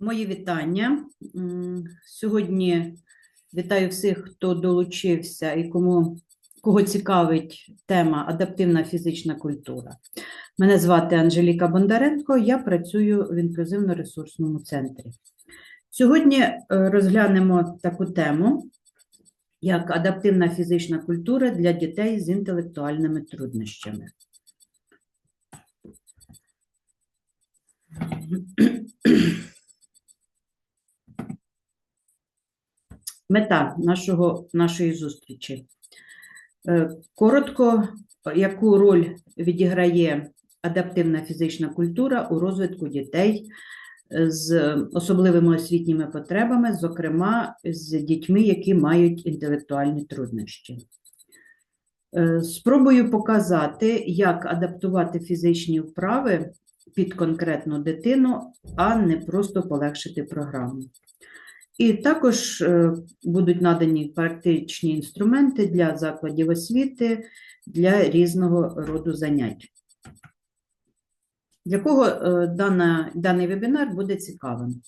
Мої вітання. Сьогодні вітаю всіх, хто долучився і кому, кого цікавить тема адаптивна фізична культура. Мене звати Анжеліка Бондаренко, я працюю в інклюзивно-ресурсному центрі. Сьогодні е, розглянемо таку тему, як адаптивна фізична культура для дітей з інтелектуальними труднощами. Мета нашого, нашої зустрічі. Е, Коротко, яку роль відіграє адаптивна фізична культура у розвитку дітей е, з особливими освітніми потребами, зокрема з дітьми, які мають інтелектуальні труднощі. Е, Спробую показати, як адаптувати фізичні вправи під конкретну дитину, а не просто полегшити програму. І також е, будуть надані практичні інструменти для закладів освіти для різного роду занять. Для кого е, дана, даний вебінар буде цікавим,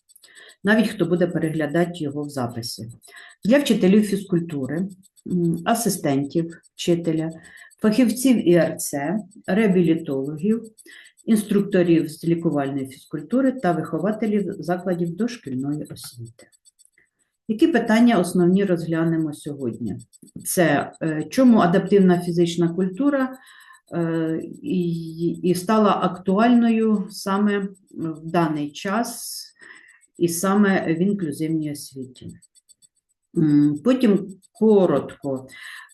навіть хто буде переглядати його в записі. Для вчителів фізкультури, асистентів вчителя, фахівців ІРЦ, реабілітологів, інструкторів з лікувальної фізкультури та вихователів закладів дошкільної освіти. Які питання основні розглянемо сьогодні? Це е, чому адаптивна фізична культура е, і, стала актуальною саме в даний час і саме в інклюзивній освіті? Потім коротко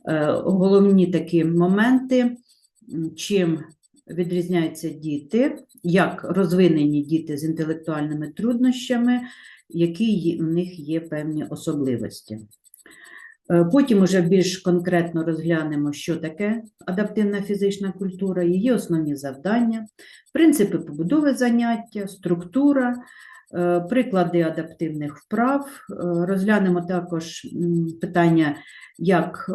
е, головні такі моменти, чим відрізняються діти, як розвинені діти з інтелектуальними труднощами, які в них є певні особливості. Е, Потім уже більш конкретно розглянемо, що таке адаптивна фізична культура, її основні завдання, принципи побудови заняття, структура, е, приклади адаптивних вправ. Е, Розглянемо також питання, як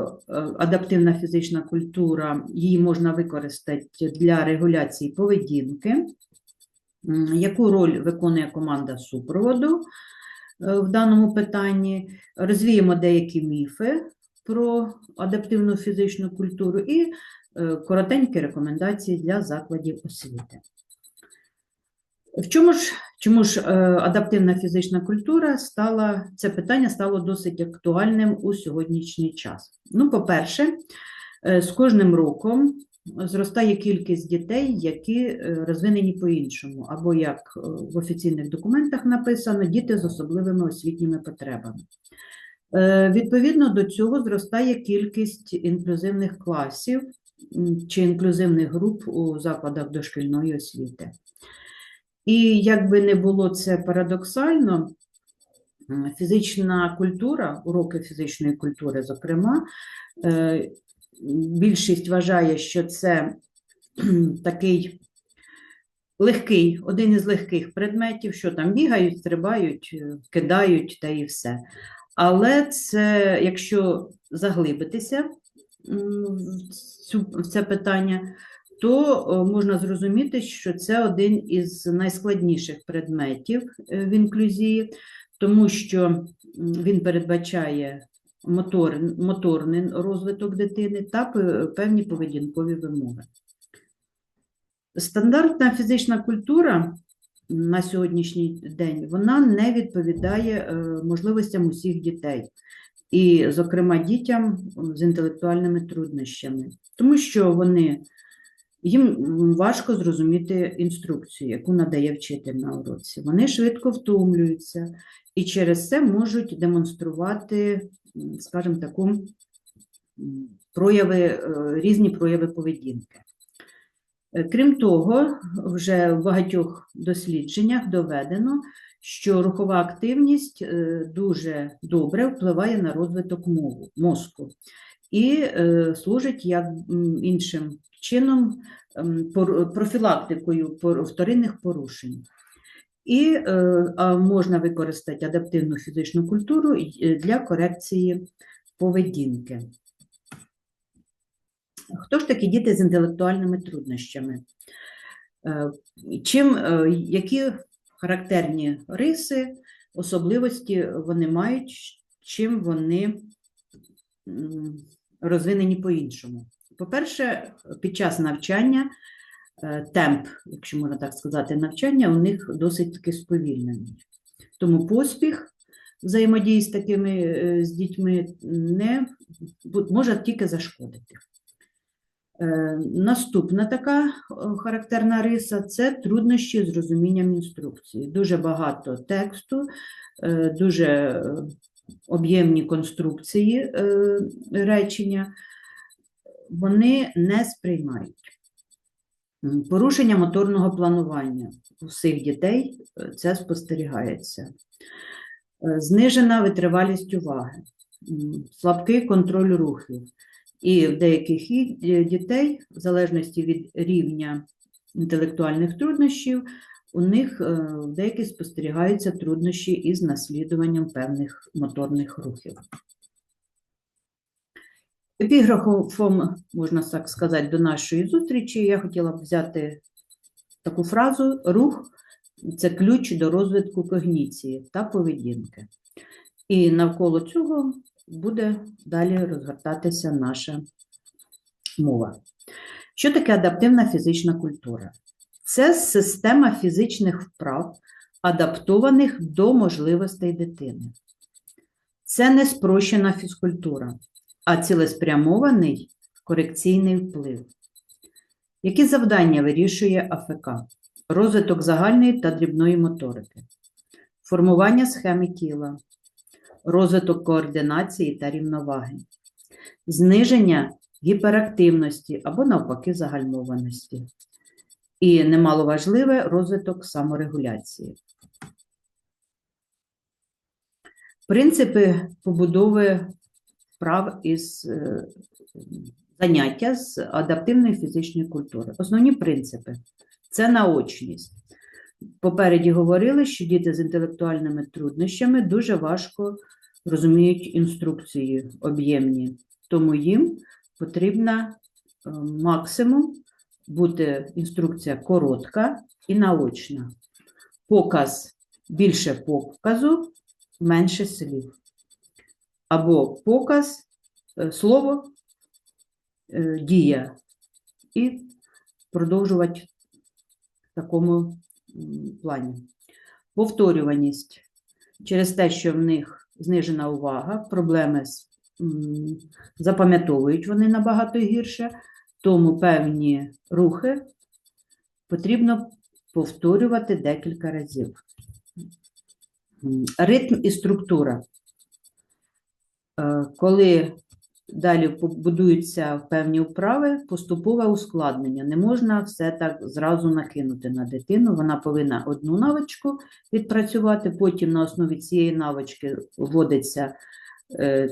адаптивна фізична культура, її можна використати для регуляції поведінки, яку роль виконує команда супроводу е, в даному питанні, розвіємо деякі міфи про адаптивну фізичну культуру і е, коротенькі рекомендації для закладів освіти. В чому ж, чому ж е, адаптивна фізична культура стала, це питання стало досить актуальним у сьогоднішній час? Ну, по-перше, з кожним роком зростає кількість дітей, які е, розвинені по-іншому, або як е, в офіційних документах написано, діти з особливими освітніми потребами. Е, Відповідно до цього зростає кількість інклюзивних класів чи інклюзивних груп у закладах дошкільної освіти. І як би не було це парадоксально, фізична культура, уроки фізичної культури, зокрема, більшість вважає, що це такий легкий, один із легких предметів, що там бігають, стрибають, е, кидають та і все. Але це, якщо заглибитися в це питання, то можна зрозуміти, що це один із найскладніших предметів е, в інклюзії, тому що він передбачає мотор, моторний розвиток дитини та певні поведінкові вимоги. Стандартна фізична культура на сьогоднішній день вона не відповідає е, можливостям усіх дітей, і, зокрема, дітям з інтелектуальними труднощами, тому що вони їм важко зрозуміти інструкцію, яку надає вчитель на уроці. Вони швидко втомлюються і через це можуть демонструвати, скажімо, таку прояви, е, різні прояви поведінки. Е, Крім того, вже в багатьох дослідженнях доведено, що рухова активність е, дуже добре впливає на розвиток мову, мозку і служить як іншим чином ем, профілактикою вторинних порушень. І е, можна використати адаптивну фізичну культуру е, для корекції поведінки. Хто ж такі діти з інтелектуальними труднощами? Е, Чим, які характерні риси, особливості вони мають, чим вони розвинені по-іншому. По-перше, під час навчання темп, якщо можна так сказати, навчання у них досить таки сповільнений. Тому поспіх взаємодії з такими е, з дітьми не може тільки зашкодити. Е, Наступна така е, характерна риса це труднощі з розумінням інструкції. Дуже багато тексту, е, дуже е, об'ємні конструкції е, речення, вони не сприймають. Порушення моторного планування у всіх дітей е, це спостерігається. Е, Знижена витривалість уваги, слабкий контроль рухів. І в деяких дітей, в залежності від рівня інтелектуальних труднощів, у них е, в деяких спостерігаються труднощі із наслідуванням певних моторних рухів. Епіграфом, можна так сказати, до нашої зустрічі я хотіла б взяти таку фразу: рух це ключ до розвитку когніції та поведінки. І навколо цього буде далі розгортатися наша мова. Що таке адаптивна фізична культура? Це система фізичних вправ, адаптованих до можливостей дитини. Це не спрощена фізкультура, а цілеспрямований корекційний вплив. Які завдання вирішує АФК? Розвиток загальної та дрібної моторики, формування схеми тіла, розвиток координації та рівноваги, зниження гіперактивності або навпаки загальмованості. І немаловажливе розвиток саморегуляції. Принципи побудови вправ із е, заняття з адаптивної фізичної культури. Основні принципи це наочність. Попереді говорили, що діти з інтелектуальними труднощами дуже важко розуміють інструкції об'ємні, тому їм потрібна е, максимум бути інструкція коротка і наочна. Показ більше показу, менше слів. Або показ, е, слово, е, дія. І продовжувати в такому плані. Повторюваність через те, що в них знижена увага, проблеми запам'ятовують вони набагато гірше, тому певні рухи потрібно повторювати декілька разів. Ритм і структура. Е, Коли далі будуються певні вправи, поступове ускладнення. Не можна все так зразу накинути на дитину. Вона повинна одну навичку відпрацювати, потім на основі цієї навички вводиться е,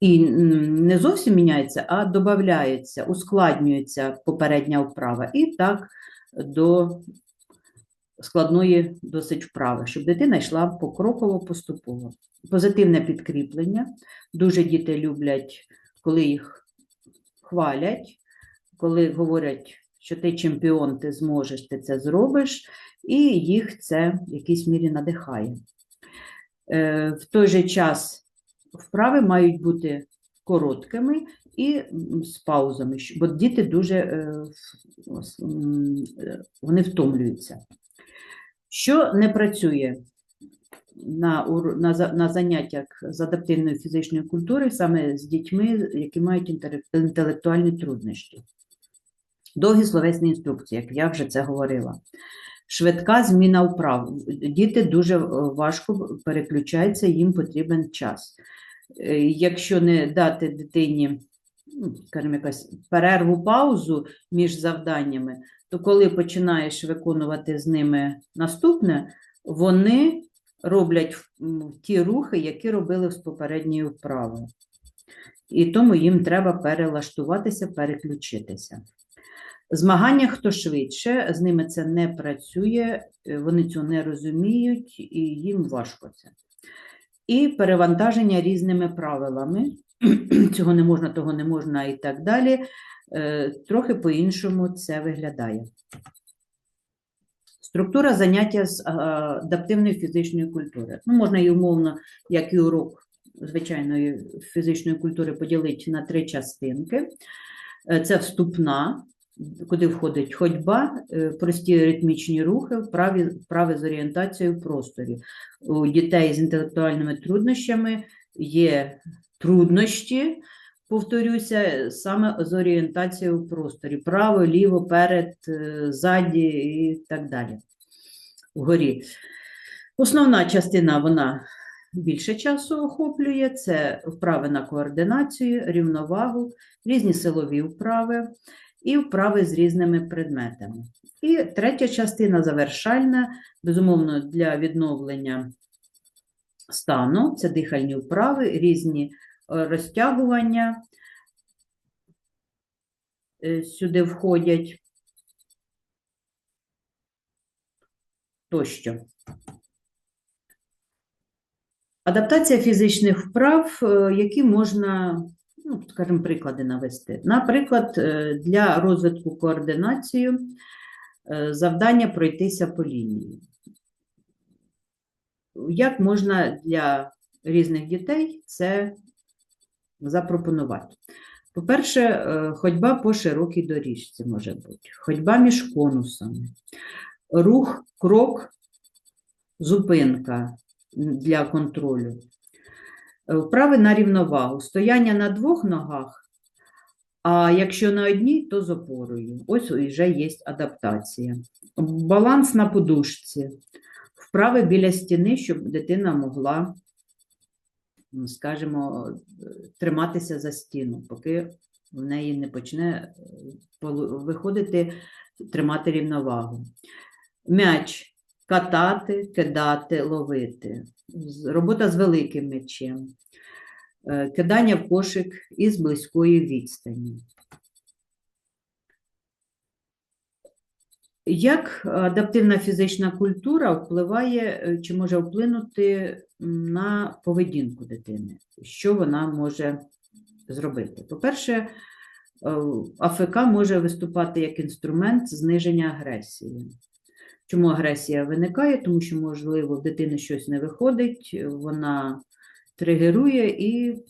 і не зовсім міняється, а додається, ускладнюється попередня вправа. І так до складної досить вправи, щоб дитина йшла покроково поступово. Позитивне підкріплення. Дуже діти люблять, коли їх хвалять, коли говорять, що ти чемпіон, ти зможеш, ти це зробиш, і їх це в якійсь мірі надихає. Е, В той же час вправи мають бути короткими і з паузами, бо діти дуже е, е, вони втомлюються. Що не працює на, на, на заняттях з адаптивної фізичної культури саме з дітьми, які мають інтелектуальні труднощі? Довгі словесні інструкції, як я вже це говорила. Швидка зміна вправ. Діти дуже е, важко переключаються, їм потрібен час. Е, Якщо не дати дитині ну, скажімо, якась перерву, паузу між завданнями, то коли починаєш виконувати з ними наступне, вони роблять ті рухи, які робили з попередньої вправи. І тому їм треба перелаштуватися, переключитися. Змагання хто швидше, з ними це не працює, е, вони цього не розуміють і їм важко це. І перевантаження різними правилами. Цього не можна, того не можна і так далі. Е, Трохи по-іншому це виглядає. Структура заняття з а, адаптивної фізичної культури. Ну, можна і умовно, як і урок звичайної фізичної культури, поділити на три частинки. Е, Це вступна, куди входить ходьба, е, прості ритмічні рухи, вправи, вправи з орієнтацією в просторі. У дітей з інтелектуальними труднощами є труднощі, повторюся, саме з орієнтацією в просторі. Право, ліво, перед, е, ззаді і так далі. Вгорі. Основна частина вона більше часу охоплює. Це вправи на координацію, рівновагу, різні силові вправи і вправи з різними предметами. І третя частина завершальна, безумовно, для відновлення стану, це дихальні вправи, різні розтягування е, сюди входять тощо. Адаптація фізичних вправ, е, які можна, ну, скажімо, приклади навести. Наприклад, е, для розвитку координації е, завдання пройтися по лінії. Як можна для різних дітей це запропонувати? По-перше, е, ходьба по широкій доріжці може бути, ходьба між конусами, рух, крок, зупинка для контролю, Е, вправи на рівновагу, стояння на двох ногах, а якщо на одній, то з опорою. Ось вже є адаптація. Баланс на подушці, вправи біля стіни, щоб дитина могла, скажімо, е, триматися за стіну, поки в неї не почне е, виходити, тримати рівновагу. М'яч катати, кидати, ловити. Робота з великим м'ячем. Е, Кидання в кошик із близької відстані. Як адаптивна фізична культура впливає е, чи може вплинути на поведінку дитини? Що вона може зробити? По-перше, е, АФК може виступати як інструмент зниження агресії. Чому агресія виникає? Тому що, можливо, в дитини щось не виходить, вона тригерує і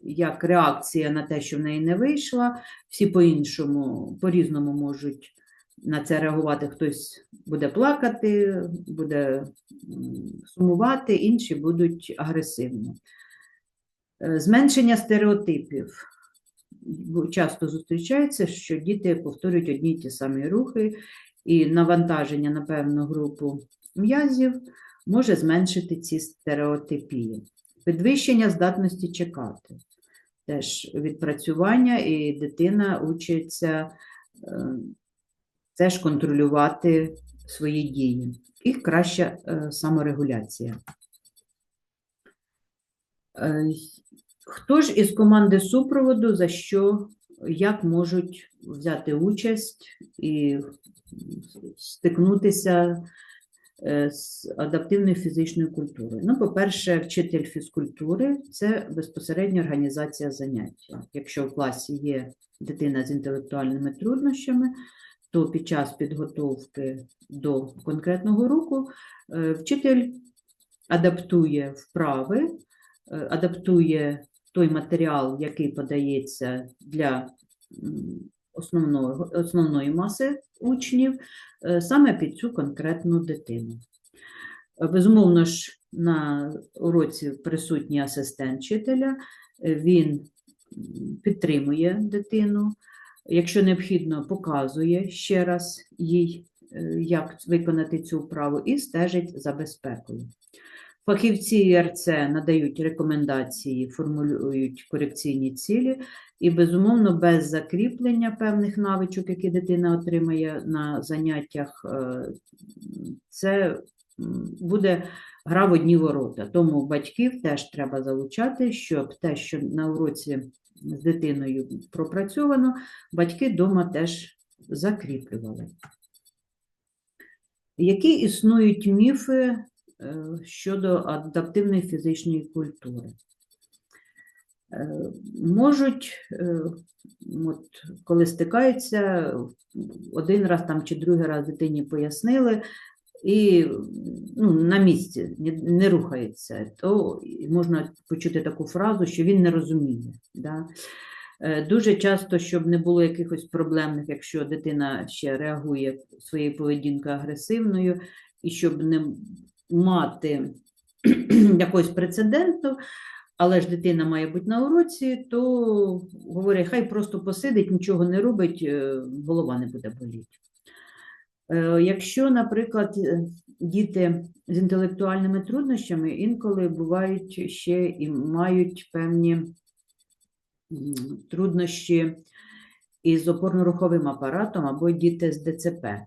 як реакція на те, що в неї не вийшла, всі по-іншому, по-різному можуть на це реагувати. Хтось буде плакати, буде сумувати, інші будуть агресивні. Е, Зменшення стереотипів. Часто зустрічається, що діти повторюють одні й ті самі рухи, і навантаження на певну групу м'язів може зменшити ці стереотипії. Підвищення здатності чекати. Теж відпрацювання, і дитина учиться е, теж контролювати свої дії. І краща е, саморегуляція. Е, Хто ж із команди супроводу за що, як можуть взяти участь і стикнутися е, з адаптивною фізичною культурою? Ну, по-перше, вчитель фізкультури це безпосередня організація заняття. Якщо в класі є дитина з інтелектуальними труднощами, то під час підготовки до конкретного року е, вчитель адаптує вправи, е, адаптує той матеріал, який подається для м, основного, основної маси учнів, е, саме під цю конкретну дитину. Безумовно ж, на уроці присутній асистент вчителя, він підтримує дитину, якщо необхідно, показує ще раз їй, е, як виконати цю вправу, і стежить за безпекою. Фахівці ІРЦ надають рекомендації, формулюють корекційні цілі, і, безумовно, без закріплення певних навичок, які дитина отримає на заняттях, е, це буде гра в одні ворота. Тому батьків теж треба залучати, щоб те, що на уроці з дитиною пропрацьовано, батьки вдома теж закріплювали. Які існують міфи е, щодо адаптивної фізичної культури? Е, Можуть, е, от, коли стикаються, один раз там чи другий раз дитині пояснили, і ну, на місці не, рухається, то можна почути таку фразу, що він не розуміє. Да? Е, Дуже часто, щоб не було якихось проблемних, якщо дитина ще реагує своєю поведінкою агресивною, і щоб не мати якогось прецеденту, але ж дитина має бути на уроці, то говорять, хай просто посидить, нічого не робить, е, голова не буде боліти. Е, Якщо, наприклад, е, діти з інтелектуальними труднощами інколи бувають ще і мають певні труднощі із опорно-руховим апаратом або діти з ДЦП. Е,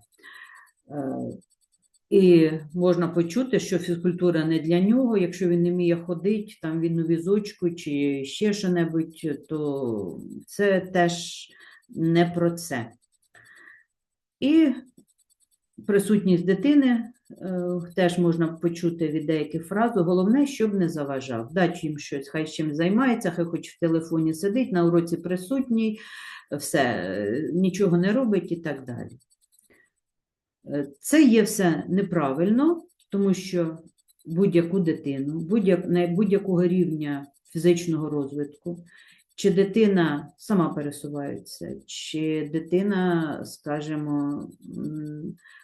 І можна почути, що фізкультура не для нього, якщо він не вміє ходити, там він у візочку чи ще що-небудь, то це теж не про це. І присутність дитини е, теж можна почути від деяких фраз. Головне, щоб не заважав. Дати їм щось, хай чим займається, хай хоч в телефоні сидить, на уроці присутній, все, е, нічого не робить і так далі. Е, Це є все неправильно, тому що будь-яку дитину, будь-якого рівня фізичного розвитку, чи дитина сама пересувається, чи дитина, скажімо,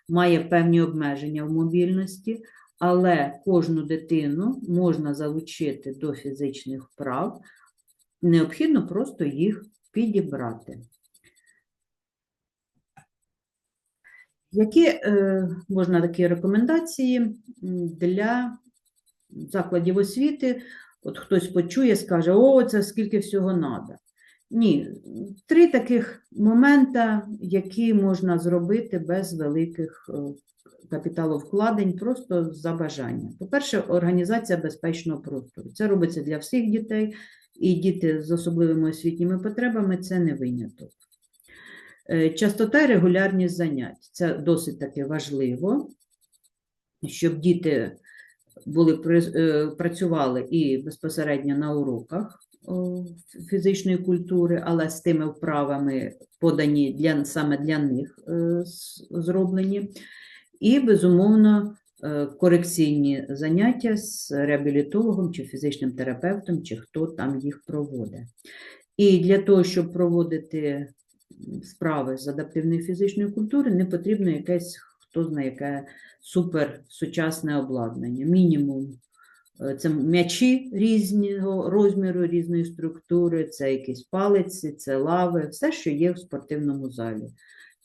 має певні обмеження в мобільності, але кожну дитину можна залучити до фізичних вправ, необхідно просто їх підібрати. Які е, можна такі рекомендації для закладів освіти? От хтось почує, скаже, о, це скільки всього треба. Ні, три таких момента, які можна зробити без великих е, капіталовкладень, просто за бажання. По-перше, організація безпечного простору. Це робиться для всіх дітей, і діти з особливими освітніми потребами це не виняток. Е, Частота і регулярність занять. Це досить таки важливо, щоб діти були, е, працювали і безпосередньо на уроках фізичної культури, але з тими вправами подані для, саме для них е, зроблені. І, безумовно, е, корекційні заняття з реабілітологом чи фізичним терапевтом, чи хто там їх проводить. І для того, щоб проводити справи з адаптивної фізичної культури, не потрібно якесь, хто знає, яке суперсучасне обладнання. Мінімум е, це м'ячі різного розміру, різної структури, це якісь палиці, це лави, все, що є в спортивному залі.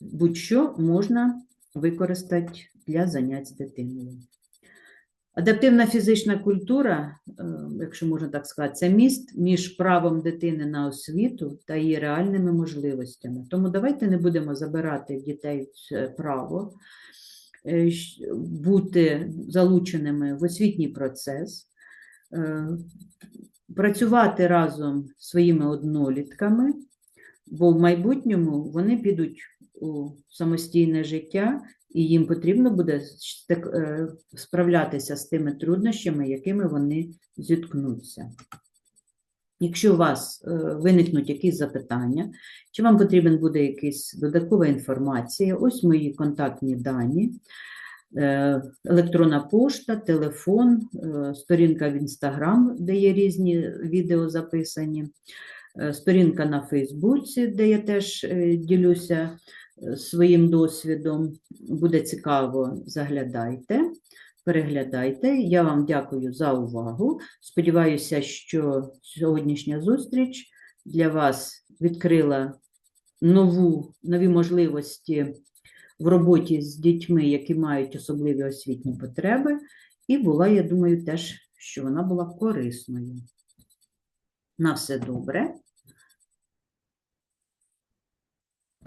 Будь-що можна використати для занять з дитиною. Адаптивна фізична культура, е, якщо можна так сказати, це міст між правом дитини на освіту та її реальними можливостями. Тому давайте не будемо забирати дітей це право бути залученими в освітній процес, е, працювати разом своїми однолітками, бо в майбутньому вони підуть у самостійне життя, і їм потрібно буде е, справлятися з тими труднощами, якими вони зіткнуться. Якщо у вас е, виникнуть якісь запитання, чи вам потрібен буде якась додаткова інформація, ось мої контактні дані, е, електронна пошта, телефон, е, сторінка в Інстаграм, де є різні відео записані, сторінка на Фейсбуці, де я теж ділюся своїм досвідом. Буде цікаво, заглядайте, переглядайте. Я вам дякую за увагу. Сподіваюся, що сьогоднішня зустріч для вас відкрила нову, нові можливості в роботі з дітьми, які мають особливі освітні потреби, і була, я думаю, теж, що вона була корисною. На все добре.